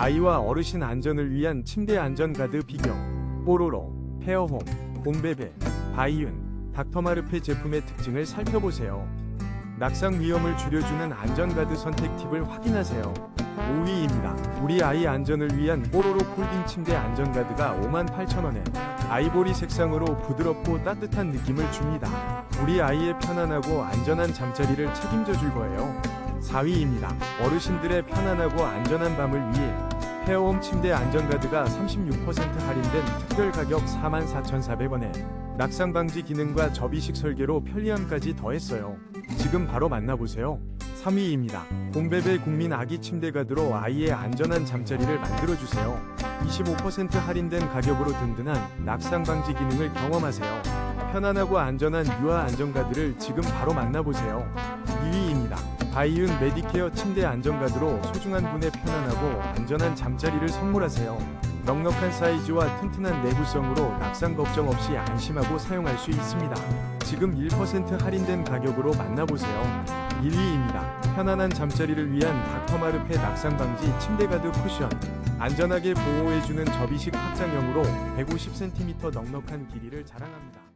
아이와 어르신 안전을 위한 침대 안전가드 비경, 뽀로로, 페어홈, 봄베베, 바이윤, 닥터마르페 제품의 특징을 살펴보세요. 낙상 위험을 줄여주는 안전가드 선택 팁을 확인하세요. 5위입니다. 우리 아이 안전을 위한 뽀로로 폴딩 침대 안전가드가 58,000원에 아이보리 색상으로 부드럽고 따뜻한 느낌을 줍니다. 우리 아이의 편안하고 안전한 잠자리를 책임져 줄 거예요. 4위입니다. 어르신들의 편안하고 안전한 밤을 위해 페어홈 침대 안전가드가 36% 할인된 특별 가격 44,400원에 낙상 방지 기능과 접이식 설계로 편리함까지 더했어요. 지금 바로 만나보세요. 3위입니다. 봄베베 국민 아기 침대 가드로 아이의 안전한 잠자리를 만들어주세요. 25% 할인된 가격으로 든든한 낙상 방지 기능을 경험하세요. 편안하고 안전한 유아 안전가드를 지금 바로 만나보세요. 2위입니다. 바이윤 메디케어 침대 안전가드로 소중한 분의 편안하고 안전한 잠자리를 선물하세요. 넉넉한 사이즈와 튼튼한 내구성으로 낙상 걱정 없이 안심하고 사용할 수 있습니다. 지금 1% 할인된 가격으로 만나보세요. 1위입니다. 편안한 잠자리를 위한 닥터마르페 낙상 방지 침대 가드 쿠션. 안전하게 보호해주는 접이식 확장형으로 150cm 넉넉한 길이를 자랑합니다.